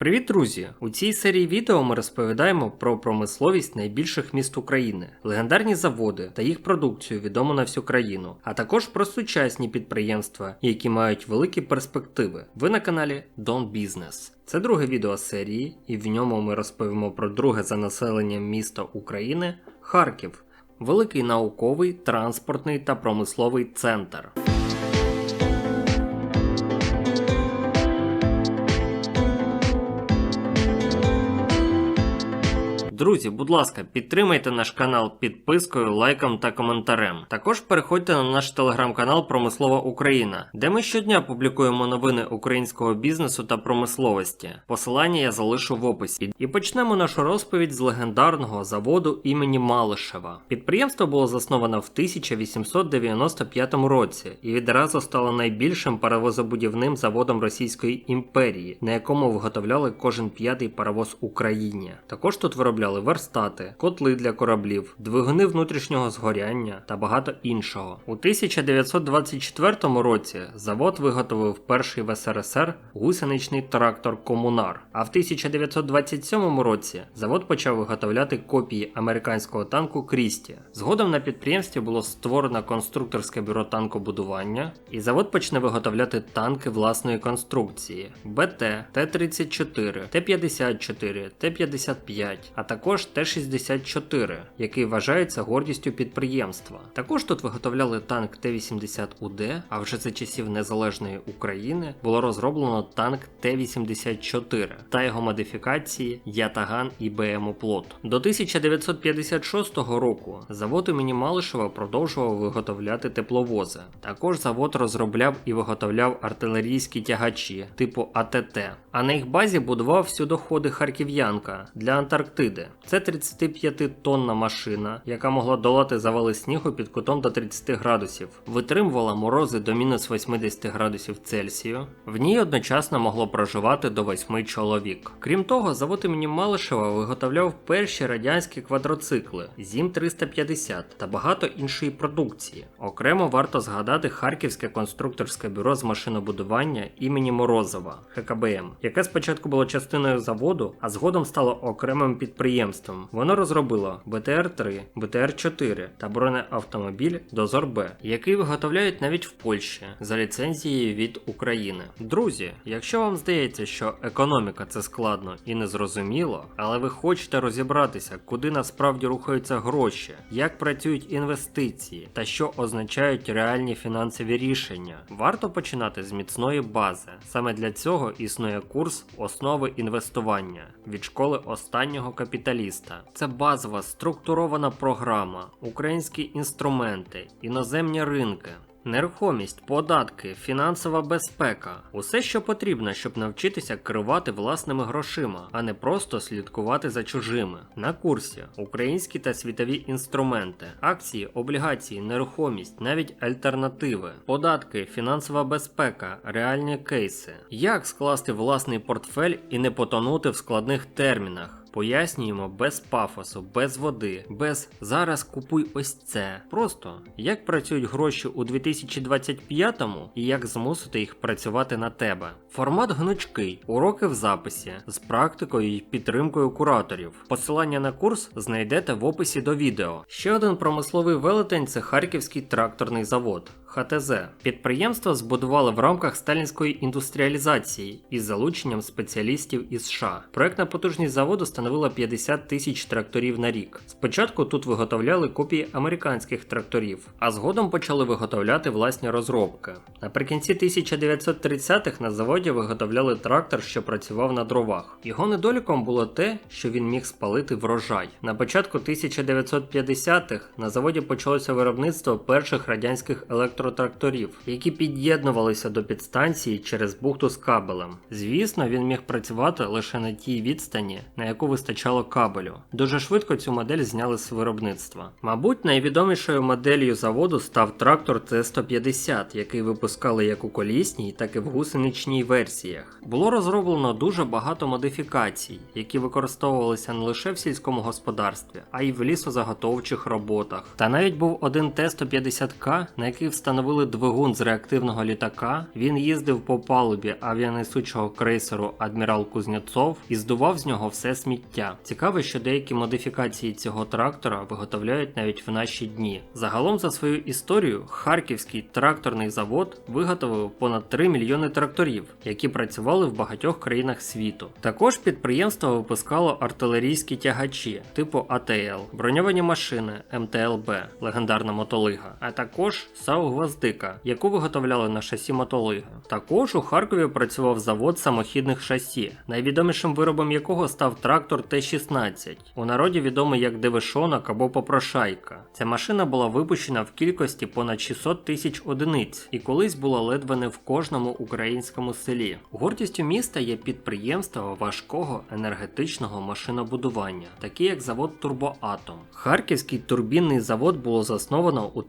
Привіт, друзі! У цій серії відео ми розповідаємо про промисловість найбільших міст України, легендарні заводи та їх продукцію відому на всю країну, а також про сучасні підприємства, які мають великі перспективи. Ви на каналі Don Business. Це друге відео серії, і в ньому ми розповімо про друге за населенням місто України Харків, великий науковий, транспортний та промисловий центр. Друзі, будь ласка, підтримайте наш канал підпискою, лайком та коментарем. Також переходьте на наш телеграм-канал Промислова Україна, де ми щодня публікуємо новини українського бізнесу та промисловості. Посилання я залишу в описі. І почнемо нашу розповідь з легендарного заводу імені Малишева. Підприємство було засновано в 1895 році і відразу стало найбільшим паровозобудівним заводом Російської імперії, на якому виготовляли кожен п'ятий паровоз Україні. Також тут виробляли верстати, котли для кораблів, двигуни внутрішнього згоряння та багато іншого. У 1924 році завод виготовив перший в СРСР гусеничний трактор Комунар. А в 1927 році завод почав виготовляти копії американського танку Крісті. Згодом на підприємстві було створено конструкторське бюро танкобудування, і завод почне виготовляти танки власної конструкції БТ, Т-34, Т-54, Т-55, а також Т-64, який вважається гордістю підприємства. Також тут виготовляли танк Т-80УД, а вже за часів Незалежної України було розроблено танк Т-84 та його модифікації Ятаган і БМ Оплот. До 1956 року завод імені Малишева продовжував виготовляти тепловози. Також завод розробляв і виготовляв артилерійські тягачі типу АТТ, а на їх базі будував всюдоходи Харків'янка для Антарктиди. Це 35-тонна машина, яка могла долати завали снігу під кутом до 30 градусів, витримувала морози до мінус 80 градусів Цельсію. В ній одночасно могло проживати до 8 чоловік. Крім того, завод імені Малишева виготовляв перші радянські квадроцикли ЗІМ 350 та багато іншої продукції. Окремо варто згадати Харківське конструкторське бюро з машинобудування імені Морозова ХКБМ, яке спочатку було частиною заводу, а згодом стало окремим підприємством. Воно розробило БТР-3, БТР-4 та бронеавтомобіль Дозор Б, який виготовляють навіть в Польщі за ліцензією від України. Друзі, якщо вам здається, що економіка це складно і незрозуміло, але ви хочете розібратися, куди насправді рухаються гроші, як працюють інвестиції та що означають реальні фінансові рішення, варто починати з міцної бази. Саме для цього існує курс основи інвестування від школи останнього капіталіста. Це базова структурована програма, українські інструменти, іноземні ринки. Нерухомість, податки, фінансова безпека усе, що потрібно, щоб навчитися керувати власними грошима, а не просто слідкувати за чужими. На курсі українські та світові інструменти, акції, облігації, нерухомість, навіть альтернативи, податки, фінансова безпека, реальні кейси. Як скласти власний портфель і не потонути в складних термінах? Пояснюємо без пафосу, без води, без зараз купуй ось це. Просто як працюють гроші у 2025-му і як змусити їх працювати на тебе. Формат гнучкий, уроки в записі з практикою і підтримкою кураторів. Посилання на курс знайдете в описі до відео. Ще один промисловий велетень це Харківський тракторний завод. ХТЗ. Підприємство збудували в рамках сталінської індустріалізації із залученням спеціалістів із США. Проектна потужність заводу становила 50 тисяч тракторів на рік. Спочатку тут виготовляли копії американських тракторів, а згодом почали виготовляти власні розробки. Наприкінці 1930-х на заводі виготовляли трактор, що працював на дровах. Його недоліком було те, що він міг спалити врожай. На початку 1950-х на заводі почалося виробництво перших радянських електротракторів, які під'єднувалися до підстанції через бухту з кабелем. Звісно, він міг працювати лише на тій відстані, на яку вистачало кабелю. Дуже швидко цю модель зняли з виробництва. Мабуть, найвідомішою моделлю заводу став трактор Т-150, який випускали як у колісній, так і в гусеничній версіях. Було розроблено дуже багато модифікацій, які використовувалися не лише в сільському господарстві, а й в лісозаготовчих роботах. Та навіть був один Т-150К, на який вставили встановили двигун з реактивного літака, він їздив по палубі авіанесучого крейсеру Адмірал Кузнєцов і здував з нього все сміття. Цікаво, що деякі модифікації цього трактора виготовляють навіть в наші дні. Загалом за свою історію Харківський тракторний завод виготовив понад 3 мільйони тракторів, які працювали в багатьох країнах світу. Також підприємство випускало артилерійські тягачі типу АТЛ, броньовані машини МТЛБ, легендарна мотолига, а також САУ Гвоздика, яку виготовляли на шасі мотолига. Також у Харкові працював завод самохідних шасі, найвідомішим виробом якого став трактор Т-16, у народі відомий як Девишонок або Попрошайка. Ця машина була випущена в кількості понад 600 тисяч одиниць і колись була ледве не в кожному українському селі. Гордістю міста є підприємства важкого енергетичного машинобудування, такі як завод Турбоатом. Харківський турбінний завод було засновано у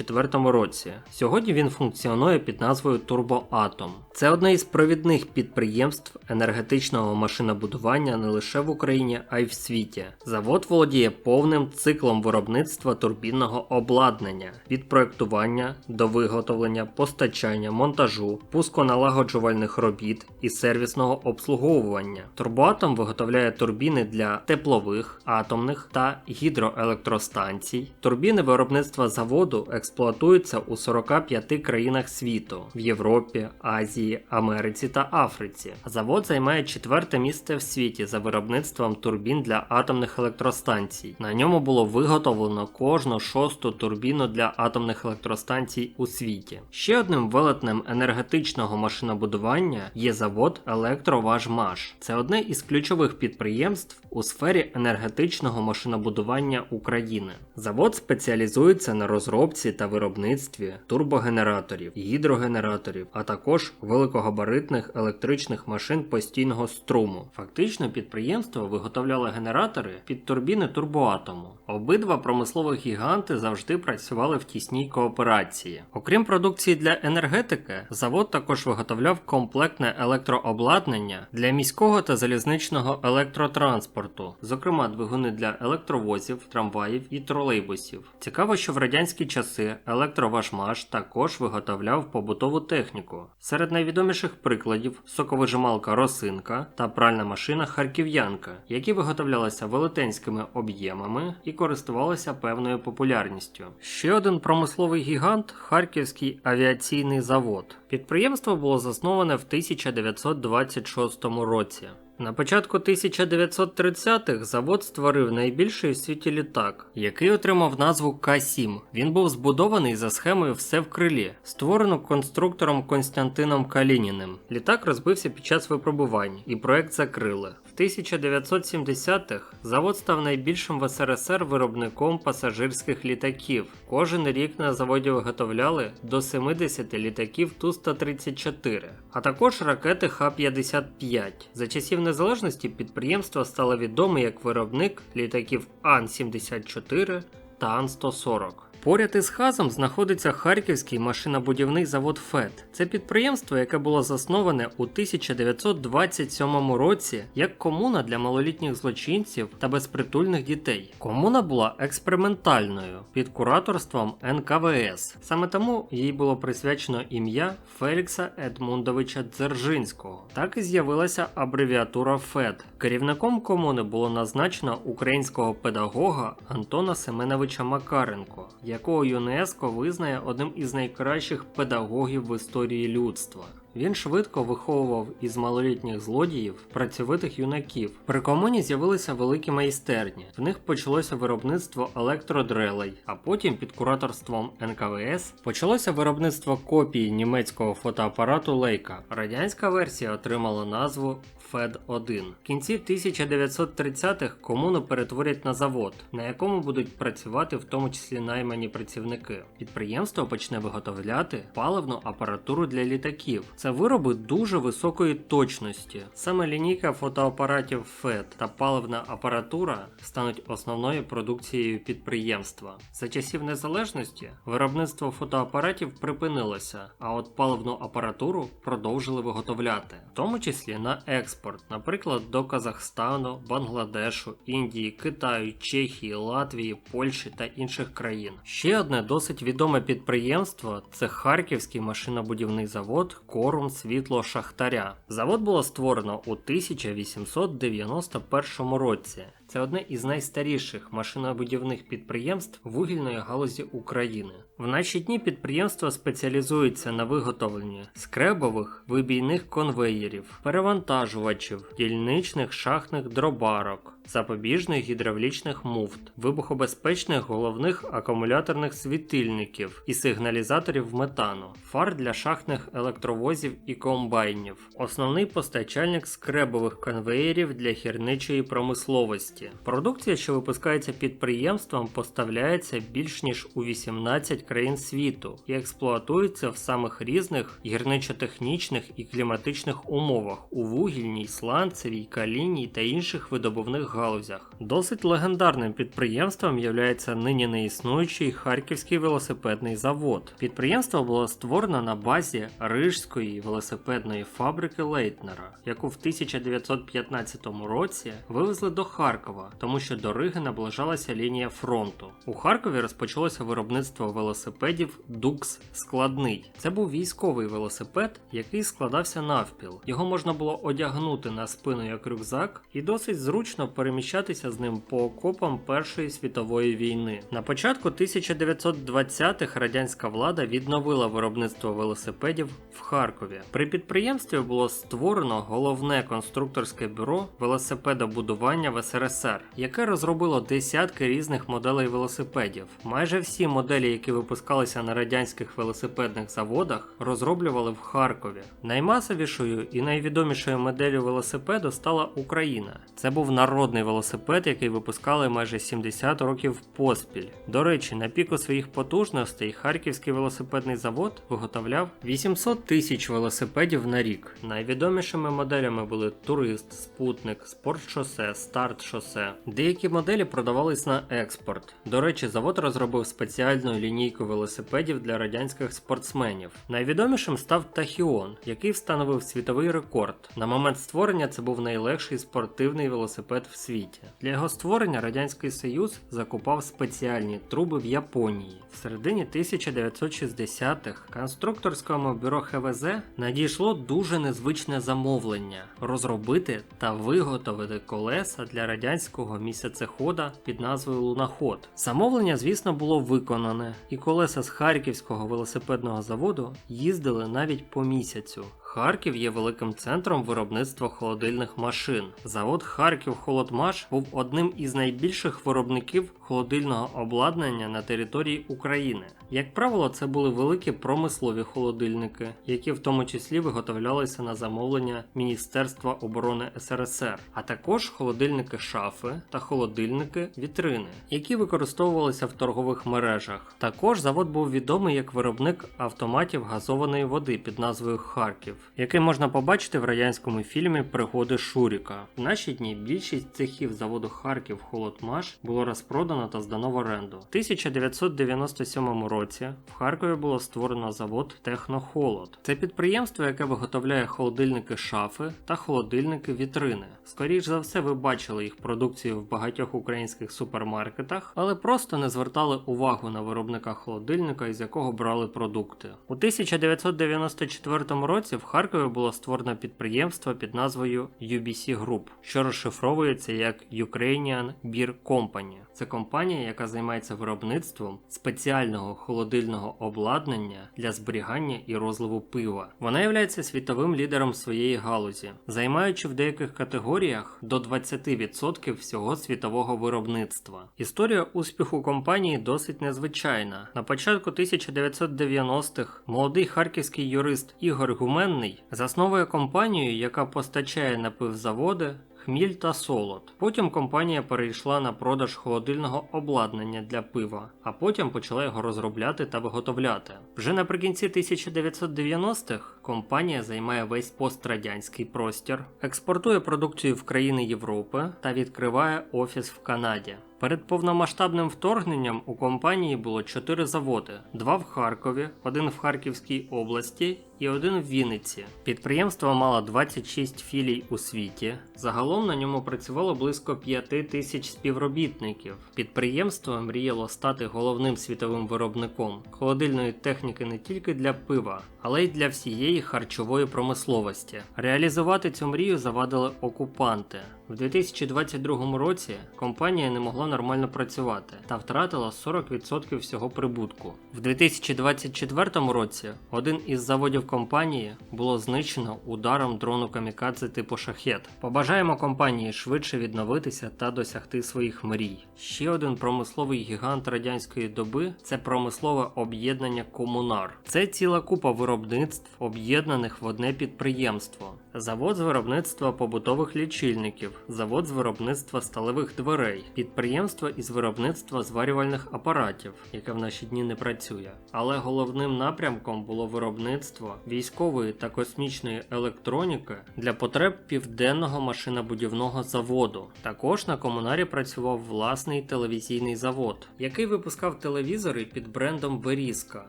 1934 році. Сьогодні він функціонує під назвою Турбоатом. Це одне із провідних підприємств енергетичного машинобудування не лише в Україні, а й в світі. Завод володіє повним циклом виробництва турбінного обладнання від проектування до виготовлення, постачання, монтажу, пусконалагоджувальних робіт і сервісного обслуговування. Турбоатом виготовляє турбіни для теплових, атомних та гідроелектростанцій. Турбіни виробництва заводу експлуатуються у 45 країнах світу в Європі, Азії, Америці та Африці. Завод займає четверте місце в світі за виробництвом турбін для атомних електростанцій. На ньому було виготовлено кожну шосту турбіну для атомних електростанцій у світі. Ще одним велетнем енергетичного машинобудування є завод Електроважмаш. Це одне із ключових підприємств у сфері енергетичного машинобудування України. Завод спеціалізується на розробці та виробництві турбогенераторів, гідрогенераторів, а також великогабаритних електричних машин постійного струму. Фактично, підприємство виготовляло генератори під турбіни турбоатому. Обидва промислових гіганти завжди працювали в тісній кооперації. Окрім продукції для енергетики, завод також виготовляв комплектне електрообладнання для міського та залізничного електротранспорту, зокрема двигуни для електровозів, трамваїв і тролейбусів. Цікаво, що в радянські часи електроважмаш також виготовляв побутову техніку. Серед найвідоміших прикладів соковижималка Росинка та пральна машина Харків'янка, які виготовлялися велетенськими об'ємами і користувалися певною популярністю. Ще один промисловий гігант Харківський авіаційний завод. Підприємство було засноване в 1926 році. На початку 1930-х завод створив найбільший у світі літак, який отримав назву К-7. Він був збудований за схемою все в крилі, створену конструктором Константином Калініним. Літак розбився під час випробувань, і проект закрили. В 1970-х завод став найбільшим в СРСР виробником пасажирських літаків. Кожен рік на заводі виготовляли до 70 літаків Ту-134, а також ракети Х-55. За часів незалежності підприємство стало відоме як виробник літаків Ан-74 та Ан-140. Поряд із хазом знаходиться Харківський машинобудівний завод ФЕД. Це підприємство, яке було засноване у 1927 році як комуна для малолітніх злочинців та безпритульних дітей. Комуна була експериментальною під кураторством НКВС. Саме тому їй було присвячено ім'я Фелікса Едмундовича Дзержинського. Так і з'явилася абревіатура ФЕД. Керівником комуни було назначено українського педагога Антона Семеновича Макаренко якого ЮНЕСКО визнає одним із найкращих педагогів в історії людства. Він швидко виховував із малолітніх злодіїв працьовитих юнаків. При комуні з'явилися великі майстерні. В них почалося виробництво електродрелей, а потім під кураторством НКВС почалося виробництво копії німецького фотоапарату Лейка. Радянська версія отримала назву фед 1 В кінці 1930-х комуну перетворять на завод, на якому будуть працювати в тому числі наймані працівники. Підприємство почне виготовляти паливну апаратуру для літаків. Це вироби дуже високої точності. Саме лінійка фотоапаратів FED та паливна апаратура стануть основною продукцією підприємства. За часів незалежності виробництво фотоапаратів припинилося, а от паливну апаратуру продовжили виготовляти, в тому числі на експорт. Експорт, наприклад, до Казахстану, Бангладешу, Індії, Китаю, Чехії, Латвії, Польщі та інших країн. Ще одне досить відоме підприємство це Харківський машинобудівний завод Корум Світло Шахтаря. Завод було створено у 1891 році. Це одне із найстаріших машинобудівних підприємств вугільної галузі України. В наші дні підприємство спеціалізується на виготовленні скребових вибійних конвеєрів, перевантажувачів, дільничних шахтних дробарок, запобіжних гідравлічних муфт, вибухобезпечних головних акумуляторних світильників і сигналізаторів метану, фар для шахтних електровозів і комбайнів, основний постачальник скребових конвеєрів для хірничої промисловості. Продукція, що випускається підприємством, поставляється більш ніж у 18 країн світу і експлуатується в самих різних гірничо-технічних і кліматичних умовах у вугільній, сланцевій, калійній та інших видобувних галузях. Досить легендарним підприємством є нині неіснуючий Харківський велосипедний завод. Підприємство було створено на базі Рижської велосипедної фабрики Лейтнера, яку в 1915 році вивезли до Харкова, тому що до Риги наближалася лінія фронту. У Харкові розпочалося виробництво велосипедів Дукс складний. Це був військовий велосипед, який складався навпіл. Його можна було одягнути на спину як рюкзак і досить зручно переміщатися з ним по окопам Першої світової війни. На початку 1920-х радянська влада відновила виробництво велосипедів в Харкові. При підприємстві було створено головне конструкторське бюро велосипедобудування в СРСР, яке розробило десятки різних моделей велосипедів. Майже всі моделі, які випускалися на радянських велосипедних заводах, розроблювали в Харкові. Наймасовішою і найвідомішою моделлю велосипеду стала Україна. Це був народний велосипед, який випускали майже 70 років поспіль. До речі, на піку своїх потужностей Харківський велосипедний завод виготовляв 800 тисяч велосипедів на рік. Найвідомішими моделями були Турист, Спутник, Спортшосе, Старт шосе. Деякі моделі продавались на експорт. До речі, завод розробив спеціальну лінійку велосипедів для радянських спортсменів. Найвідомішим став Тахіон, який встановив світовий рекорд. На момент створення це був найлегший спортивний велосипед в світі. Для його створення Радянський Союз закупав спеціальні труби в Японії. В середині 1960-х конструкторському бюро ХВЗ надійшло дуже незвичне замовлення розробити та виготовити колеса для радянського місяцехода під назвою Луноход. Замовлення, звісно, було виконане, і колеса з Харківського велосипедного заводу їздили навіть по місяцю. Харків є великим центром виробництва холодильних машин. Завод Харків Холодмаш був одним із найбільших виробників холодильного обладнання на території України. Як правило, це були великі промислові холодильники, які в тому числі виготовлялися на замовлення Міністерства оборони СРСР, а також холодильники шафи та холодильники вітрини, які використовувалися в торгових мережах. Також завод був відомий як виробник автоматів газованої води під назвою Харків який можна побачити в радянському фільмі Пригоди Шуріка. В наші дні більшість цехів заводу Харків Холодмаш було розпродано та здано в оренду. В 1997 році в Харкові було створено завод Технохолод. Це підприємство, яке виготовляє холодильники шафи та холодильники вітрини. Скоріш за все, ви бачили їх продукцію в багатьох українських супермаркетах, але просто не звертали увагу на виробника холодильника, із якого брали продукти. У 1994 році в Харкові було створено підприємство під назвою UBC Group, що розшифровується як Ukrainian Beer Company. Це компанія, яка займається виробництвом спеціального холодильного обладнання для зберігання і розливу пива. Вона є світовим лідером своєї галузі, займаючи в деяких категоріях до 20% всього світового виробництва. Історія успіху компанії досить незвичайна. На початку 1990-х молодий харківський юрист Ігор Гуменний засновує компанію, яка постачає напивзаводи хміль та солод. Потім компанія перейшла на продаж холодильного обладнання для пива, а потім почала його розробляти та виготовляти. Вже наприкінці 1990-х компанія займає весь пострадянський простір, експортує продукцію в країни Європи та відкриває офіс в Канаді. Перед повномасштабним вторгненням у компанії було чотири заводи: два в Харкові, один в Харківській області і один в Вінниці. Підприємство мало 26 філій у світі. Загалом на ньому працювало близько 5 тисяч співробітників. Підприємство мріяло стати головним світовим виробником холодильної техніки не тільки для пива, але й для всієї харчової промисловості. Реалізувати цю мрію завадили окупанти. В 2022 році компанія не могла нормально працювати та втратила 40% всього прибутку. В 2024 році один із заводів компанії було знищено ударом дрону камікадзе типу шахет. Побажаємо компанії швидше відновитися та досягти своїх мрій. Ще один промисловий гігант радянської доби це промислове об'єднання Комунар. Це ціла купа виробництв, об'єднаних в одне підприємство. Завод з виробництва побутових лічильників, завод з виробництва сталевих дверей, підприємство із виробництва зварювальних апаратів, яке в наші дні не працює. Але головним напрямком було виробництво військової та космічної електроніки для потреб південного машинобудівного заводу. Також на комунарі працював власний телевізійний завод, який випускав телевізори під брендом Берізка.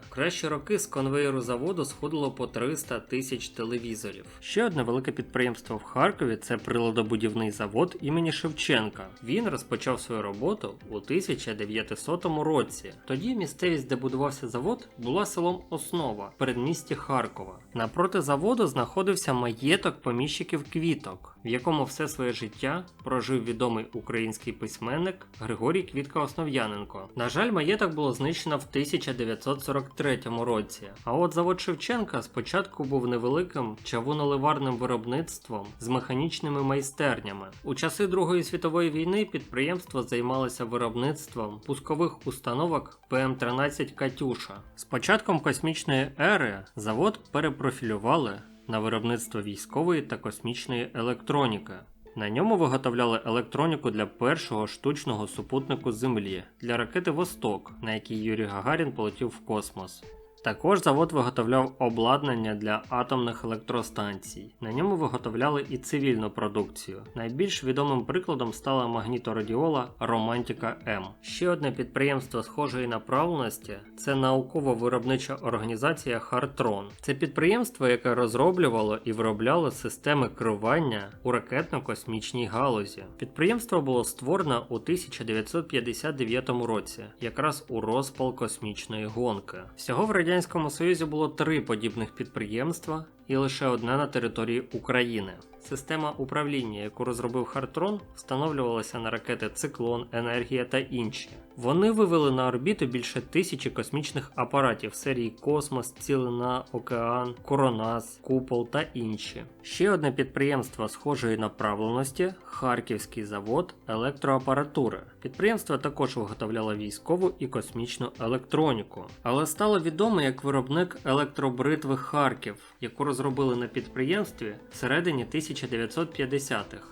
Кращі роки з конвеєру заводу сходило по 300 тисяч телевізорів. Ще одне велике підприємство в Харкові це приладобудівний завод імені Шевченка. Він розпочав свою роботу у 1900 році. Тоді місцевість, де будувався завод, була селом Основа в передмісті Харкова. Напроти заводу знаходився маєток поміщиків квіток, в якому все своє життя прожив відомий український письменник Григорій Квітка Основ'яненко. На жаль, маєток було знищено в 1943 році. А от завод Шевченка спочатку був невеликим чавуноливарним виробництвом з механічними майстернями. У часи Другої світової війни підприємство займалося виробництвом пускових установок ПМ-13 Катюша. З початком космічної ери завод перепрофілювали на виробництво військової та космічної електроніки. На ньому виготовляли електроніку для першого штучного супутнику Землі для ракети Восток, на якій Юрій Гагарін полетів в космос. Також завод виготовляв обладнання для атомних електростанцій. На ньому виготовляли і цивільну продукцію. Найбільш відомим прикладом стала магніторадіола Романтіка М. Ще одне підприємство схожої направленості це науково-виробнича організація Хартрон. Це підприємство, яке розроблювало і виробляло системи керування у ракетно-космічній галузі. Підприємство було створено у 1959 році, якраз у розпал космічної гонки. Всього в радянському Союзі було три подібних підприємства і лише одне на території України. Система управління, яку розробив Хартрон, встановлювалася на ракети Циклон, Енергія та інші. Вони вивели на орбіту більше тисячі космічних апаратів серії Космос, Цілина, Океан, Коронас, Купол та інші. Ще одне підприємство схожої направленості Харківський завод електроапаратури. Підприємство також виготовляло військову і космічну електроніку, але стало відомо як виробник електробритви Харків, яку розробили на підприємстві всередині 1950-х.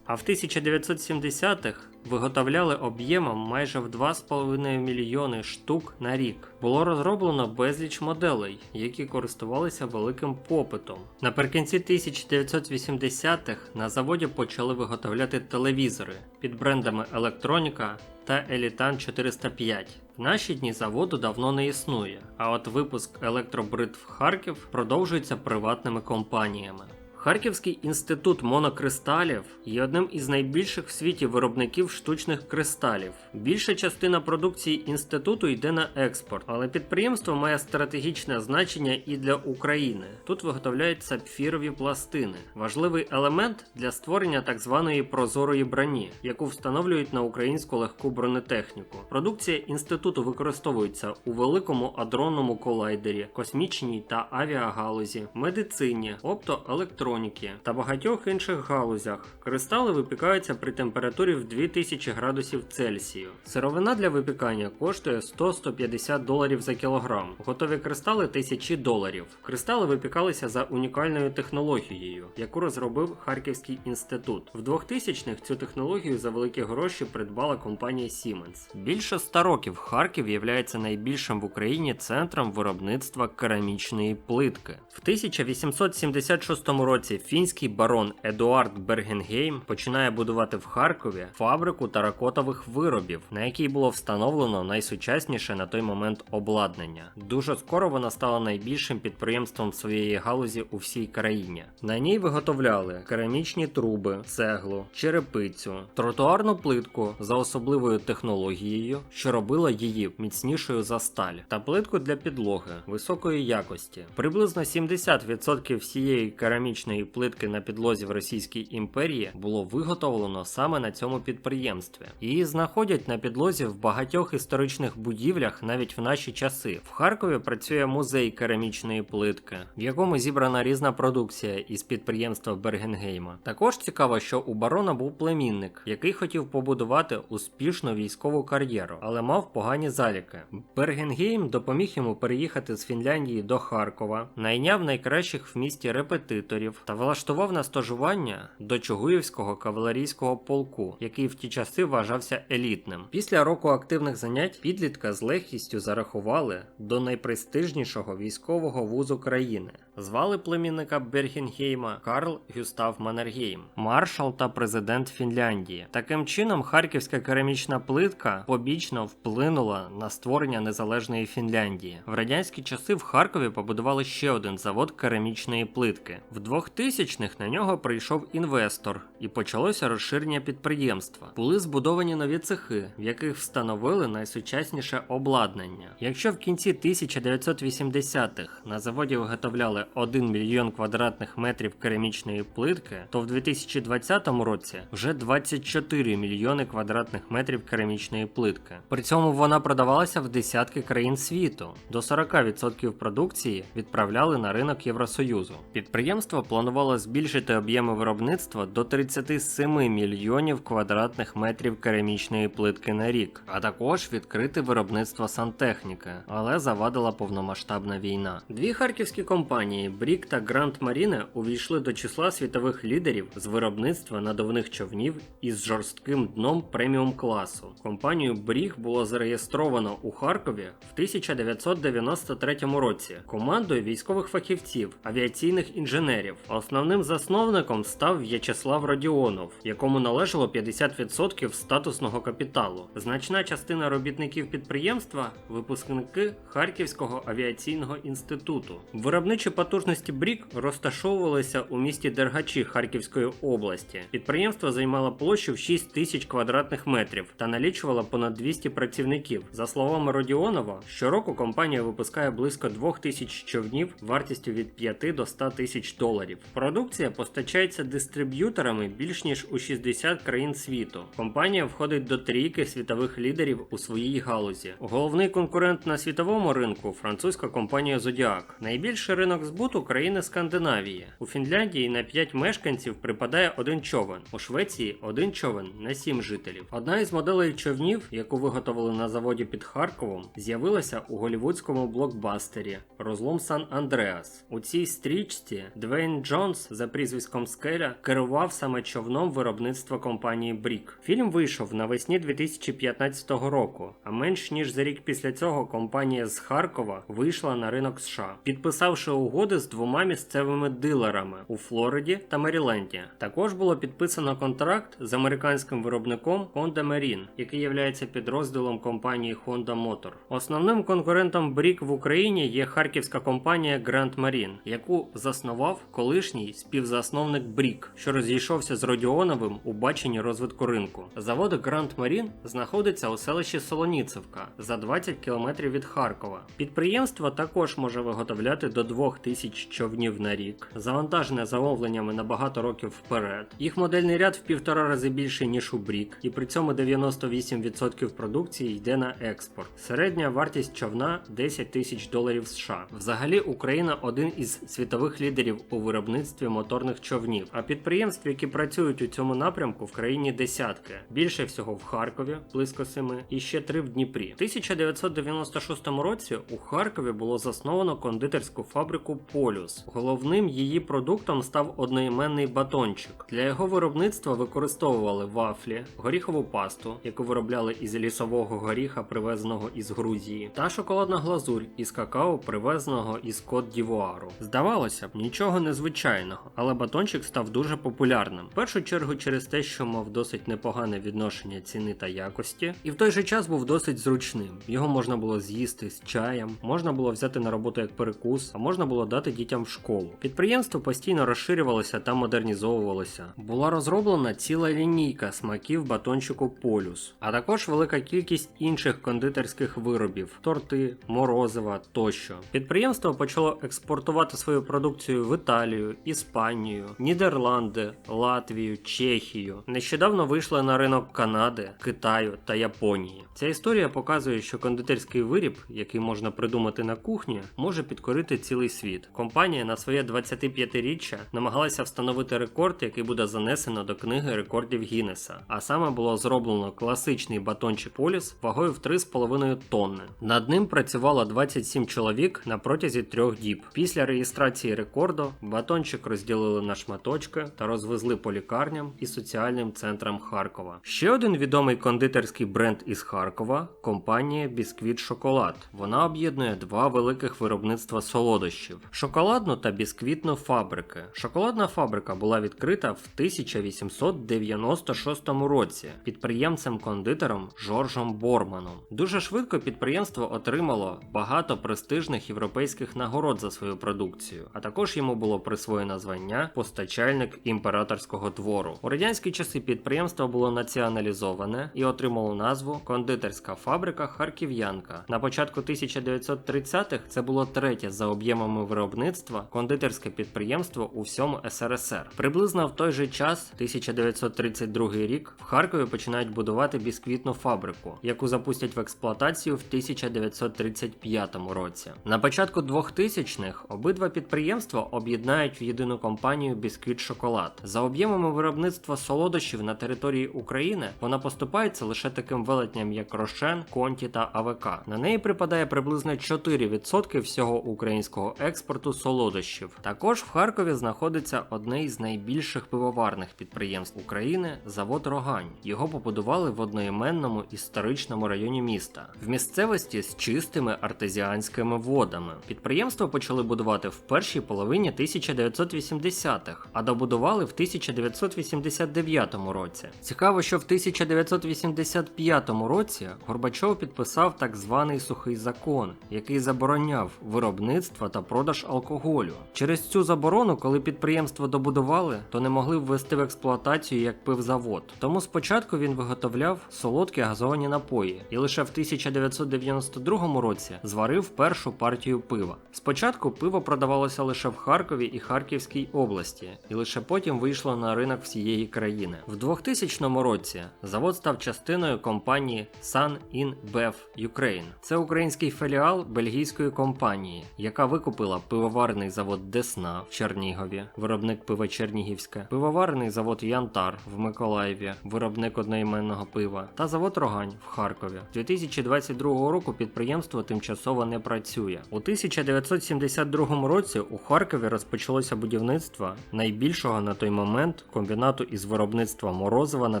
А в 1970-х виготовляли об'ємом майже в 2,5 мільйони штук на рік. Було розроблено безліч моделей, які користувалися великим попитом. Наприкінці 1980-х на заводі почали виготовляти телевізори під брендами Електроніка та Елітан 405. В наші дні заводу давно не існує, а от випуск електробритв Харків продовжується приватними компаніями. Харківський інститут монокристалів є одним із найбільших в світі виробників штучних кристалів. Більша частина продукції інституту йде на експорт, але підприємство має стратегічне значення і для України. Тут виготовляють сапфірові пластини, важливий елемент для створення так званої прозорої броні, яку встановлюють на українську легку бронетехніку. Продукція інституту використовується у великому адронному колайдері, космічній та авіагалузі, медицині, оптоелектроніці електроніки та багатьох інших галузях. Кристали випікаються при температурі в 2000 градусів Цельсію. Сировина для випікання коштує 100-150 доларів за кілограм. Готові кристали тисячі доларів. Кристали випікалися за унікальною технологією, яку розробив Харківський інститут. В 2000-х цю технологію за великі гроші придбала компанія Siemens. Більше 100 років Харків є найбільшим в Україні центром виробництва керамічної плитки. В 1876 році фінський барон Едуард Бергенгейм починає будувати в Харкові фабрику таракотових виробів, на якій було встановлено найсучасніше на той момент обладнання. Дуже скоро вона стала найбільшим підприємством своєї галузі у всій країні. На ній виготовляли керамічні труби, цеглу, черепицю, тротуарну плитку за особливою технологією, що робила її міцнішою за сталь, та плитку для підлоги високої якості. Приблизно 70% всієї керамічної плитки на підлозі в Російській імперії було виготовлено саме на цьому підприємстві. Її знаходять на підлозі в багатьох історичних будівлях навіть в наші часи. В Харкові працює музей керамічної плитки, в якому зібрана різна продукція із підприємства Бергенгейма. Також цікаво, що у барона був племінник, який хотів побудувати успішну військову кар'єру, але мав погані заліки. Бергенгейм допоміг йому переїхати з Фінляндії до Харкова, найняв найкращих в місті репетиторів та влаштував на стажування до Чугуївського кавалерійського полку, який в ті часи вважався елітним. Після року активних занять підлітка з легкістю зарахували до найпрестижнішого військового вузу країни. Звали племінника Бергенгейма Карл Гюстав Маннергейм, маршал та президент Фінляндії. Таким чином, харківська керамічна плитка побічно вплинула на створення незалежної Фінляндії. В радянські часи в Харкові побудували ще один завод керамічної плитки. В 2000-х на нього прийшов інвестор і почалося розширення підприємства. Були збудовані нові цехи, в яких встановили найсучасніше обладнання. Якщо в кінці 1980-х на заводі виготовляли 1 мільйон квадратних метрів керамічної плитки, то в 2020 році вже 24 мільйони квадратних метрів керамічної плитки. При цьому вона продавалася в десятки країн світу. До 40% продукції відправляли на ринок Євросоюзу. Підприємство планувало збільшити об'єми виробництва до 37 мільйонів квадратних метрів керамічної плитки на рік, а також відкрити виробництво сантехніки, але завадила повномасштабна війна. Дві харківські компанії Брік та Гранд Маріне увійшли до числа світових лідерів з виробництва надувних човнів із жорстким дном преміум класу. Компанію Бріг було зареєстровано у Харкові в 1993 році командою військових фахівців, авіаційних інженерів. Основним засновником став В'ячеслав Радіонов, якому належало 50% статусного капіталу. Значна частина робітників підприємства випускники Харківського авіаційного інституту. Виробничі потужності Брік розташовувалися у місті Дергачі Харківської області. Підприємство займало площу в 6 тисяч квадратних метрів та налічувало понад 200 працівників. За словами Родіонова, щороку компанія випускає близько 2 тисяч човнів вартістю від 5 до 100 тисяч доларів. Продукція постачається дистриб'юторами більш ніж у 60 країн світу. Компанія входить до трійки світових лідерів у своїй галузі. Головний конкурент на світовому ринку французька компанія Zodiac. Найбільший ринок збуту країни Скандинавії. У Фінляндії на 5 мешканців припадає один човен. У Швеції один човен на 7 жителів. Одна із моделей човнів, яку виготовили на заводі під Харковом, з'явилася у голівудському блокбастері Розлом Сан Андреас. У цій стрічці Двейн Джонс за прізвиськом Скеля керував саме човном виробництва компанії Брік. Фільм вийшов навесні 2015 року, а менш ніж за рік після цього компанія з Харкова вийшла на ринок США, підписавши угоди з двома місцевими дилерами у Флориді та Меріленді. Також було підписано контракт з американським виробником Honda Marine, який є підрозділом компанії Honda Motor. Основним конкурентом Брік в Україні є харківська компанія Grand Marine, яку заснував колишній співзасновник Брік, що розійшовся з Родіоновим у баченні розвитку ринку. Завод Grand Marine знаходиться у селищі Солоніцевка за 20 км від Харкова. Підприємство також може виготовляти до 2000 тисяч човнів на рік, завантажене замовленнями на багато років вперед. Їх модельний ряд в півтора рази більший ніж у Брік, і при цьому 98% продукції йде на експорт. Середня вартість човна 10 тисяч доларів США. Взагалі Україна один із світових лідерів у виробництві моторних човнів. А підприємств, які працюють у цьому напрямку, в країні десятки. Більше всього в Харкові, близько семи, і ще три в Дніпрі. В 1996 році у Харкові було засновано кондитерську фабрику Полюс. Головним її продуктом став одноіменний батончик. Для його виробництва використовували вафлі, горіхову пасту, яку виробляли із лісового горіха, привезеного із Грузії, та шоколадна глазурь із какао, привезеного із Кот Дівуару. Здавалося б, нічого незвичайного, але батончик став дуже популярним. В першу чергу через те, що мав досить непогане відношення ціни та якості, і в той же час був досить зручним. Його можна було з'їсти з чаєм, можна було взяти на роботу як перекус, а можна було дати дітям в школу. Підприємство постійно розширювалося та модернізовувалося. Була розроблена ціла лінійка смаків батончику Полюс, а також велика кількість інших кондитерських виробів, торти, морозива тощо. Підприємство почало експортувати свою продукцію в Італію, Іспанію, Нідерланди, Латвію, Чехію. Нещодавно вийшли на ринок Канади, Китаю та Японії. Ця історія показує, що кондитерський виріб, який можна придумати на кухні, може підкорити цілий світ. Компанія на своє 25-річчя намагалася встановити рекорд, який буде занесено до книги рекордів Гіннеса. А саме було зроблено класичний батончик Поліс вагою в 3,5 тонни. Над ним працювало 27 чоловік на протязі трьох діб. Після реєстрації рекорду батончик розділили на шматочки та розвезли по лікарням і соціальним центрам Харкова. Ще один відомий кондитерський бренд із Харкова компанія Бісквіт Шоколад. Вона об'єднує два великих виробництва солодощів: шоколадну та бісквітну фабрики. Шоколадна фабрика була відкрита в 1896 році підприємцем-кондитером Жоржем Борманом. Дуже швидко підприємство отримало багато престижних європейських нагород за свою продукцію, а також йому було присвоєно звання постачальник імператорського двору. У радянські часи підприємство було націоналізоване і отримало назву кондитерська фабрика Харків'янка. На початку 1930-х це було третє за об'ємами виробництва кондитерське підприємство у всьому СРСР. Приблизно в той же час, 1932 рік, в Харкові починають будувати бісквітну фабрику, яку запустять в експлуатацію в 1935 році. На початку 2000-х обидва підприємства об'єднають в єдину компанію Бісквіт Шоколад. За об'ємами виробництва солодощів на території України вона поступається лише таким велетням, як Рошен, Конті та АВК. На неї припадає приблизно 4% всього українського експорту солодощів. Також в Харкові знаходиться одне із найбільших пивоварних підприємств України завод Рогань. Його побудували в одноіменному історичному районі міста, в місцевості з чистими артезіанськими водами. Підприємство почали будувати в першій половині 1980-х, а добудували в 1989 році. Цікаво, що в 1985 році Горбачов підписав так званий сухий закон, який забороняв виробництво та продаж алкоголю. Через цю заборону, коли підприємство добудували, то не могли ввести в експлуатацію як пивзавод. Тому спочатку він виготовляв солодкі газовані напої, і лише в 1992 році зварив першу партію пива. Спочатку пиво продавалося лише в Харкові і Харківській області, і лише потім вийшло на ринок всієї країни. В 2000 році завод став частиною компанії Sun In Bev Ukraine. Це український філіал бельгійської компанії, яка викупила пивоварний завод Десна в Чернігові, виробник пива Чернігівське, пивоварний завод Янтар в Миколаєві, виробник одноіменного пива, та завод Рогань в Харкові. З 2022 року підприємство тимчасово не працює. У 1972 році у Харкові розпочалося будівництво найбільшого на той момент комбінату із виробництва морозива на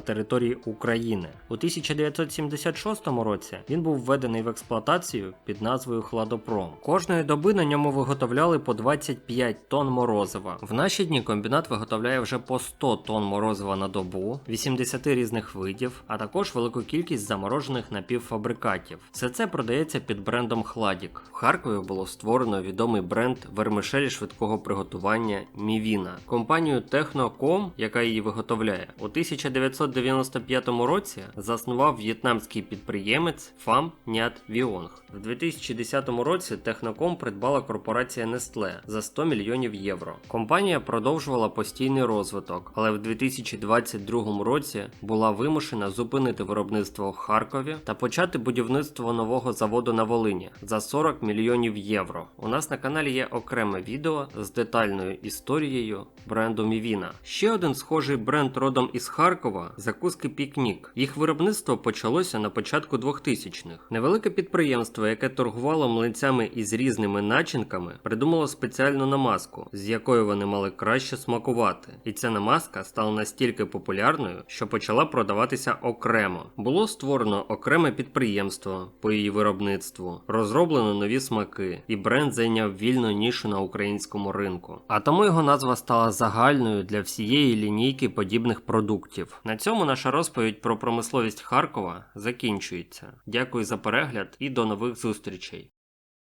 території України. У 1976 році він був введений в експлуатацію під назвою Хладопром. Кожної доби на ньому виготовляли по 25 тонн морозива. В наші дні комбінат виготовляє вже по 100 тонн морозива на добу, 80 різних видів, а також велику кількість заморожених напівфабрикатів. Все це продається під брендом Хладік. В Харкові було створено відомий бренд вермишелі швидкого приготування Мівіна. Компанію Техноком, яка її виготовляє, у 1995 році заснував в'єтнамський підприємець Фам Нят Віонг. В 2010 році Техноком придбала корпорація корпорація Nestle за 100 мільйонів євро. Компанія продовжувала постійний розвиток, але в 2022 році була вимушена зупинити виробництво в Харкові та почати будівництво нового заводу на Волині за 40 мільйонів євро. У нас на каналі є окреме відео з детальною історією бренду Мівіна. Ще один схожий бренд родом із Харкова закуски Пікнік. Їх виробництво почалося на початку 2000-х. Невелике підприємство, яке торгувало млинцями із різними начинками, придумало спеціальну намазку, з якою вони мали краще смакувати. І ця намазка стала настільки популярною, що почала продаватися окремо. Було створено окреме підприємство по її виробництву, розроблено нові смаки, і бренд зайняв вільну нішу на українському ринку. А тому його назва стала загальною для всієї лінійки подібних продуктів. На цьому наша розповідь про промисловість Харкова закінчується. Дякую за перегляд і до нових зустрічей.